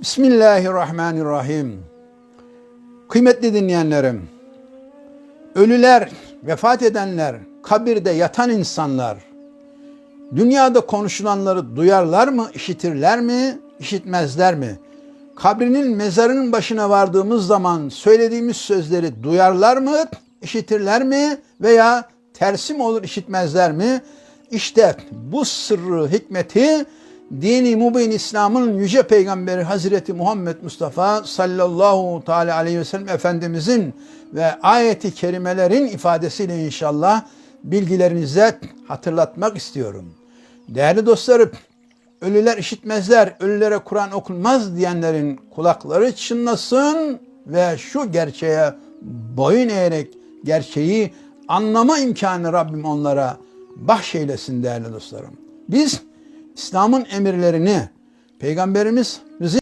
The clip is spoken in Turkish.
Bismillahirrahmanirrahim. Kıymetli dinleyenlerim, ölüler, vefat edenler, kabirde yatan insanlar, dünyada konuşulanları duyarlar mı, işitirler mi, işitmezler mi? Kabrinin mezarının başına vardığımız zaman söylediğimiz sözleri duyarlar mı, işitirler mi veya tersi mi olur, işitmezler mi? İşte bu sırrı, hikmeti dini mubin İslam'ın yüce peygamberi Hazreti Muhammed Mustafa sallallahu teala aleyhi ve sellem Efendimizin ve ayeti kerimelerin ifadesiyle inşallah bilgilerinize hatırlatmak istiyorum. Değerli dostlarım, ölüler işitmezler, ölülere Kur'an okunmaz diyenlerin kulakları çınlasın ve şu gerçeğe boyun eğerek gerçeği anlama imkanı Rabbim onlara bahşeylesin değerli dostlarım. Biz İslam'ın emirlerini Peygamberimiz